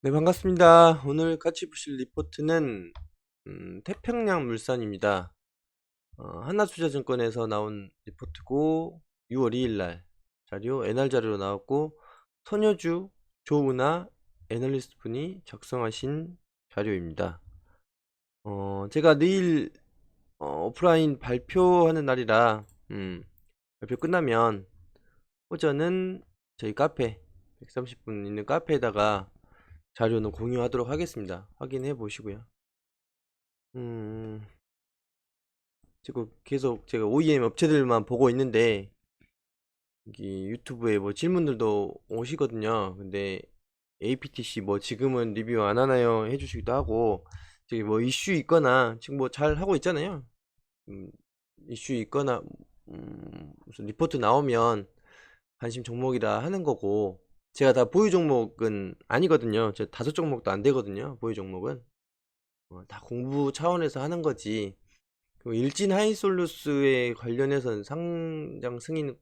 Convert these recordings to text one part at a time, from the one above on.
네, 반갑습니다. 오늘 같이 보실 리포트는 음, 태평양 물산입니다. 어, 하나투자증권에서 나온 리포트고 6월 2일 날 자료 NR 자료로 나왔고 선여주 조은아 애널리스트 분이 작성하신 자료입니다. 어, 제가 내일 어, 오프라인 발표하는 날이라 음, 발표 끝나면 오전은 저희 카페 130분 있는 카페에다가 자료는 공유하도록 하겠습니다. 확인해 보시고요. 음, 지금 계속 제가 OEM 업체들만 보고 있는데, 여기 유튜브에 뭐 질문들도 오시거든요. 근데 APTC 뭐 지금은 리뷰 안 하나요? 해주시기도 하고, 저기 뭐 이슈 있거나, 지금 뭐 잘 하고 있잖아요. 음, 이슈 있거나, 음, 무슨 리포트 나오면 관심 종목이라 하는 거고, 제가 다 보유 종목은 아니거든요. 저 다섯 종목도 안 되거든요. 보유 종목은. 어, 다 공부 차원에서 하는 거지. 그 일진 하이솔루스에 관련해서는 상장 승인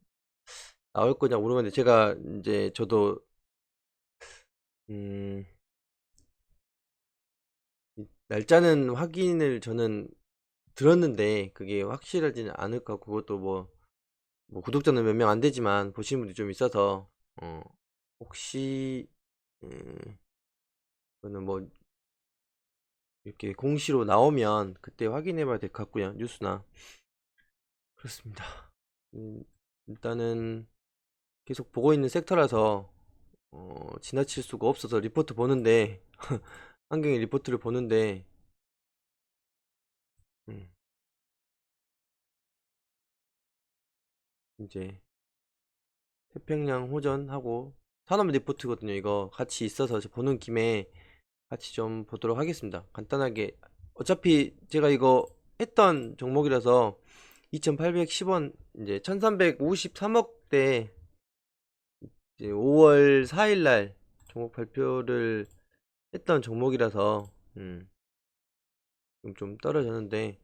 나올 거냐 모르겠는데 제가 이제 저도 음, 이 날짜는 확인을 저는 들었는데 그게 확실하지는 않을 까 그것도 뭐, 뭐 구독자는 몇 명 안 되지만 보시는 분들이 좀 있어서 어, 혹시 음, 그거는 뭐 이렇게 공시로 나오면 그때 확인해 봐야 될 것 같고요. 뉴스나. 그렇습니다. 음, 일단은 계속 보고 있는 섹터라서 어, 지나칠 수가 없어서 리포트 보는데 환경의 리포트를 보는데 음, 이제 태평양 호전하고 산업 리포트거든요. 이거 같이 있어서 저 보는 김에 같이 좀 보도록 하겠습니다. 간단하게 어차피 제가 이거 했던 종목이라서 2810원 이제 1353억대 이제 5월 4일 날 종목 발표를 했던 종목이라서 음, 좀 떨어졌는데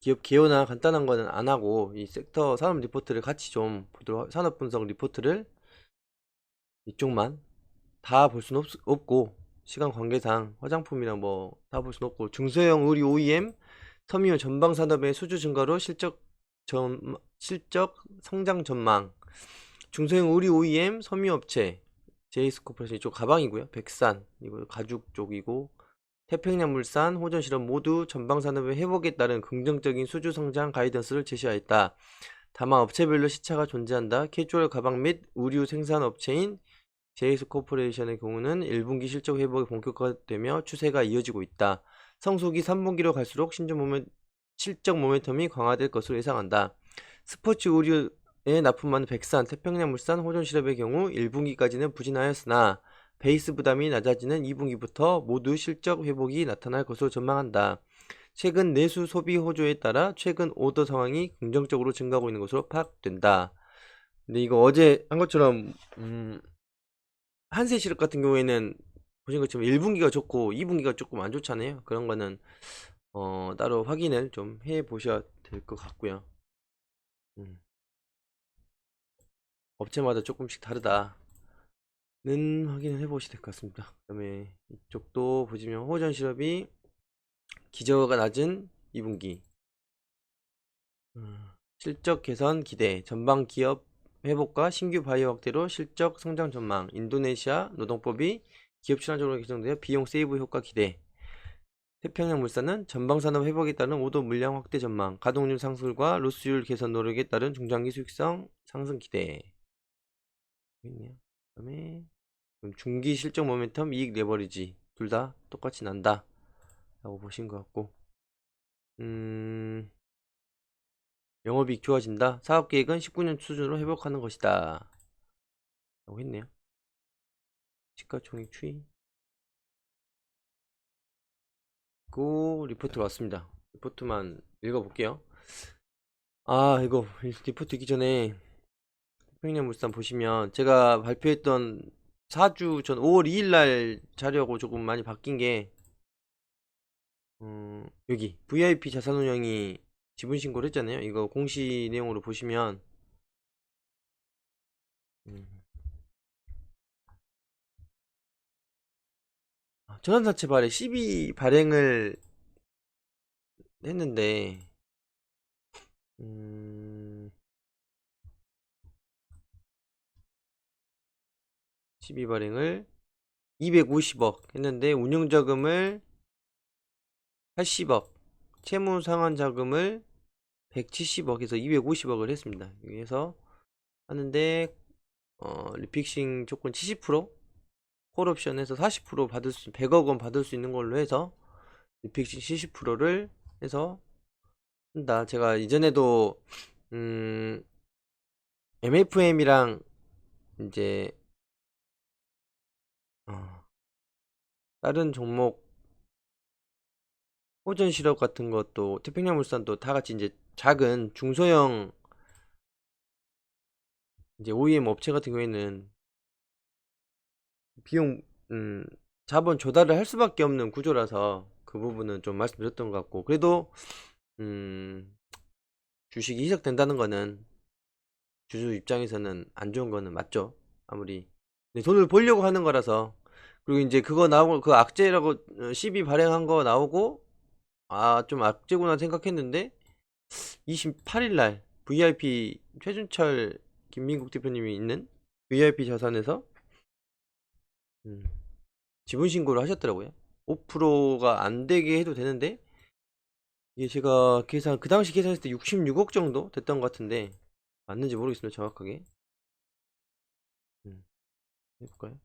기업 개요나 간단한 거는 안 하고 이 섹터 산업 리포트를 같이 좀 보도록 산업 분석 리포트를 이쪽만 다 볼 수는 없, 없고 시간 관계상 화장품이나 뭐 다 볼 수는 없고 중소형 의류 OEM 섬유 전방 산업의 수주 증가로 실적 전 실적 성장 전망 중소형 의류 OEM 섬유 업체 제이스 코퍼레이션 이쪽 가방이고요 백산 이거 가죽 쪽이고 태평양 물산 호전 실험 모두 전방 산업의 회복에 따른 긍정적인 수주 성장 가이던스를 제시하였다. 다만 업체별로 시차가 존재한다. 캐주얼 가방 및 의류 생산 업체인 제이스 코퍼레이션의 경우는 1분기 실적 회복이 본격화되며 추세가 이어지고 있다. 성수기 3분기로 갈수록 신종 모멘, 실적 모멘텀이 강화될 것으로 예상한다. 스포츠 의류에 납품하는 백산, 태평양 물산, 호전실업의 경우 1분기까지는 부진하였으나 베이스 부담이 낮아지는 2분기부터 모두 실적 회복이 나타날 것으로 전망한다. 최근 내수 소비 호조에 따라 최근 오더 상황이 긍정적으로 증가하고 있는 것으로 파악된다. 근데 이거 어제 한 것처럼 음, 한세실업 같은 경우에는 보신 것처럼 1분기가 좋고 2분기가 조금 안 좋잖아요. 그런 거는 어, 따로 확인을 좀 해 보셔야 될 것 같고요. 음. 업체마다 조금씩 다르다. 는 확인을 해 보셔야 될 것 같습니다. 그 다음에 이쪽도 보시면 호전 실업이 기저가 낮은 2분기 음, 실적 개선 기대 전방 기업 회복과 신규 바이오 확대로 실적 성장 전망 인도네시아 노동법이 기업 친화적으로 개정되어 비용 세이브 효과 기대. 태평양 물산은 전방 산업 회복에 따른 오도 물량 확대 전망 가동률 상승과 로스율 개선 노력에 따른 중장기 수익성 상승 기대. 그다음에 중기 실적 모멘텀 이익 레버리지. 둘 다 똑같이 난다 라고 보신 것 같고. 음 영업이익 좋아진다. 사업계획은 19년 수준으로 회복하는 것이다. 라고 했네요. 시가총액 추이. 고 리포트 왔습니다. 리포트만 읽어볼게요. 아 이거 리포트 있기 전에 평양 물산 보시면 제가 발표했던 4주 전 5월 2일 날 자료하고 조금 많이 바뀐 게 음, 여기 VIP 자산운용이 지분 신고를 했잖아요. 이거 공시 내용으로 보시면. 음, 전환사채 발행 12 발행을 했는데 음... 12 발행을 250억 했는데 운용자금을 80억 채무 상환 자금을 170억에서 250억을 했습니다. 여기에서 하는데 어, 리픽싱 조건 70% 콜옵션에서 40% 받을 수 100억 원 받을 수 있는 걸로 해서 리픽싱 70%를 해서 한다. 제가 이전에도 음 MFM이랑 이제 어, 다른 종목 호전 실업 같은 것도 태평양 물산도 다 같이 이제 작은 중소형 이제 OEM 업체 같은 경우에는 비용 음 자본 조달을 할 수밖에 없는 구조라서 그 부분은 좀 말씀드렸던 것 같고 그래도 음 주식이 희석된다는 거는 주주 입장에서는 안 좋은 거는 맞죠? 아무리 돈을 벌려고 하는 거라서. 그리고 이제 그거 나오고 그 악재라고 시비 발행한 거 나오고 아 좀 악재구나 생각했는데 28일 날 VIP 최준철 김민국 대표님이 있는 VIP 자산에서 음, 지분 신고를 하셨더라고요. 5%가 안 되게 해도 되는데 이게 제가 계산 그 당시 계산했을 때 66억 정도 됐던 것 같은데 맞는지 모르겠습니다 정확하게 음, 해볼까요?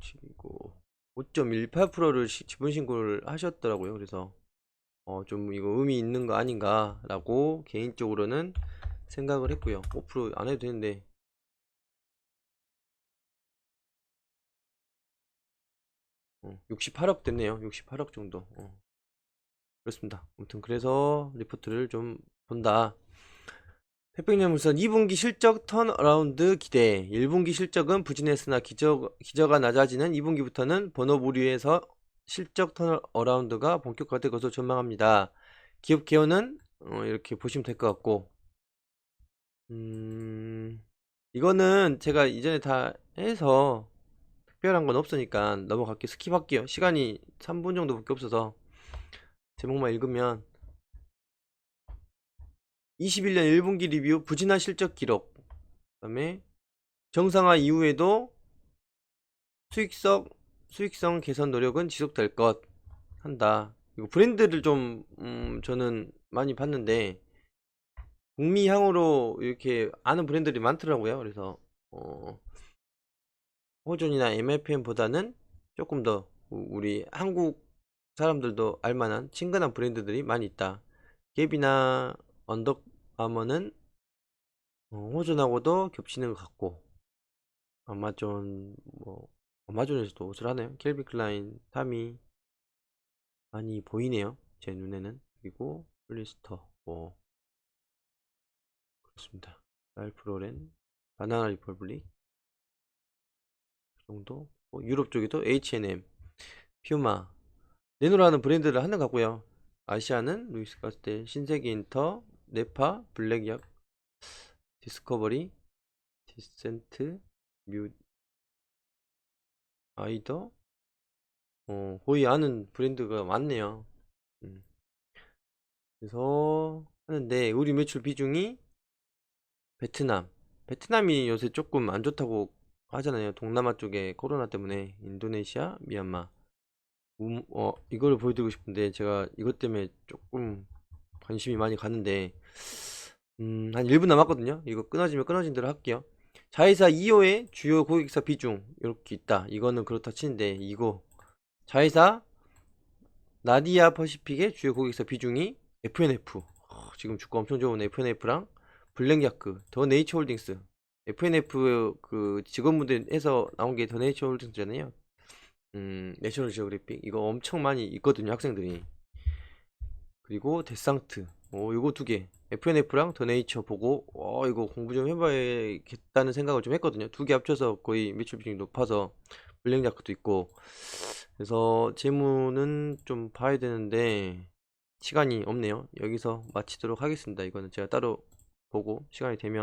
401729 5.18%를 지분 신고를 하셨더라고요. 그래서 어, 좀 이거 의미 있는 거 아닌가라고 개인적으로는 생각을 했고요. 5%안 해도 되는데 어, 68억 됐네요. 68억 정도. 어. 그렇습니다. 아무튼 그래서 리포트를 좀 본다. 태평양물산 2분기 실적 턴어라운드 기대 1분기 실적은 부진했으나 기저, 기저가 낮아지는 2분기부터는 번호부류에서 실적 턴어라운드가 본격화될 것으로 전망합니다. 기업 개요는 어, 이렇게 보시면 될 것 같고 음, 이거는 제가 이전에 다 해서 특별한 건 없으니까 넘어갈게요. 스킵할게요. 시간이 3분 정도밖에 없어서 제목만 읽으면 21년 1분기 리뷰 부진한 실적 기록. 그 다음에 정상화 이후에도 수익성 수익성 개선 노력은 지속될 것 한다. 이거 브랜드를 좀 음, 저는 많이 봤는데 북미향으로 이렇게 아는 브랜드들이 많더라고요. 그래서 어, 호존이나 MFM보다는 조금 더 우리 한국 사람들도 알만한 친근한 브랜드들이 많이 있다. 갭이나 언덕 아머는 어, 호존하고도 겹치는 것 같고 아마존 뭐 아마존에서도 옷을 하네요. 켈빈 클라인 타미 많이 보이네요 제 눈에는. 그리고 플리스터 뭐. 그렇습니다. 랄프 로렌 바나나 리퍼블릭. 그 정도. 뭐 유럽 쪽에도 H&M 퓨마 네노라는 브랜드를 하는 것 같고요. 아시아는 루이스 가스텔 신세계 인터 네파, 블랙약, 디스커버리, 디센트, 뮤, 아이더, 어, 거의 아는 브랜드가 많네요. 음. 그래서 하는데 우리 매출 비중이 베트남, 베트남이 요새 조금 안 좋다고 하잖아요. 동남아 쪽에 코로나 때문에 인도네시아, 미얀마. 음, 어, 이거를 보여드리고 싶은데 제가 이것 때문에 조금 관심이 많이 가는데 음, 한 1분 남았거든요. 이거 끊어지면 끊어진 대로 할게요. 자회사 2호의 주요 고객사 비중 이렇게 있다. 이거는 그렇다 치는데 이거 자회사 나디아 퍼시픽의 주요 고객사 비중이 FNF 어, 지금 주가 엄청 좋은 FNF랑 블랙야크 더 네이처 홀딩스 FNF 그 직원분들에서 나온 게 더 네이처 홀딩스잖아요. 음, 내셔널 지오그래픽 이거 엄청 많이 있거든요 학생들이 그리고 데상트 오 이거 두 개. FNF랑 더 네이처 보고 어 이거 공부 좀 해봐야겠다는 생각을 좀 했거든요. 두 개 합쳐서 거의 매출 비중이 높아서 블랙야크도 있고. 그래서 재무는 좀 봐야 되는데 시간이 없네요. 여기서 마치도록 하겠습니다. 이거는 제가 따로 보고 시간이 되면